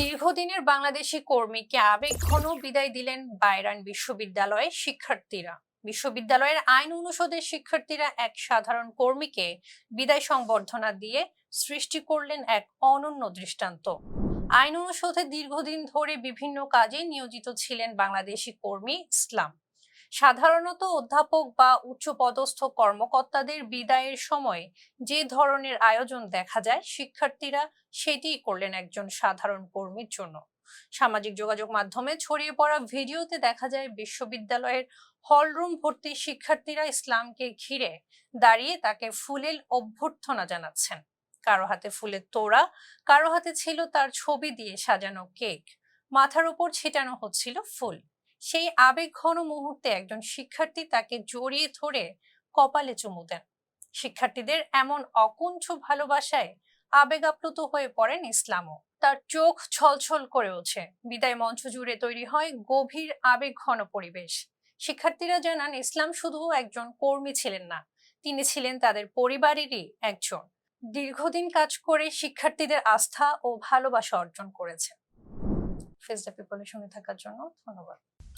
দীর্ঘদিনের বাংলাদেশি কর্মীকে আবেগঘন বিদায় দিলেন বাইরান বিশ্ববিদ্যালয়ের শিক্ষার্থীরা। বিশ্ববিদ্যালয়ের আইন অনুষদের শিক্ষার্থীরা এক সাধারণ কর্মীকে বিদায় সংবর্ধনা দিয়ে সৃষ্টি করলেন এক অনন্য দৃষ্টান্ত। আইন অনুষদে দীর্ঘদিন ধরে বিভিন্ন কাজে নিয়োজিত ছিলেন বাংলাদেশি কর্মী ইসলাম। সাধারণত অধ্যাপক বা উচ্চপদস্থ কর্মকর্তাদের বিদায়ের সময় যে ধরনের আয়োজন দেখা যায়, শিক্ষার্থীরা সেটিই করলেন একজন সাধারণ কর্মীর জন্য। সামাজিক যোগাযোগ মাধ্যমে ছড়িয়ে পড়া ভিডিওতে দেখা যায়, বিশ্ববিদ্যালয়ের হলরুম ভর্তি শিক্ষার্থীরা ইসলামকে ঘিরে দাঁড়িয়ে তাকে ফুলেল অভ্যর্থনা জানাচ্ছেন। কারও হাতে ফুলের তোড়া, কারও হাতে ছিল তার ছবি দিয়ে সাজানো কেক। মাথার উপর ছিটানো হচ্ছিল ফুল। সেই আবেগঘন মুহূর্তে একজন শিক্ষার্থী তাকে জড়িয়ে ধরে কপালে চুমু দেন। শিক্ষার্থীদের এমন অকুণ্ঠ ভালোবাসায় আবেগ আপ্লুত হয়ে পড়েন ইসলামও। তার চোখ ছলছল করে ওঠে। বিদায় মঞ্চ জুড়ে তৈরি হয় গভীর আবেগ ঘন পরিবেশ। শিক্ষার্থীরা জানান, ইসলাম শুধু একজন কর্মী ছিলেন না, তিনি ছিলেন তাদের পরিবারেরই একজন। দীর্ঘদিন কাজ করে শিক্ষার্থীদের আস্থা ও ভালোবাসা অর্জন করেছে ফেস পিপলের সঙ্গে থাকার জন্য ধন্যবাদ।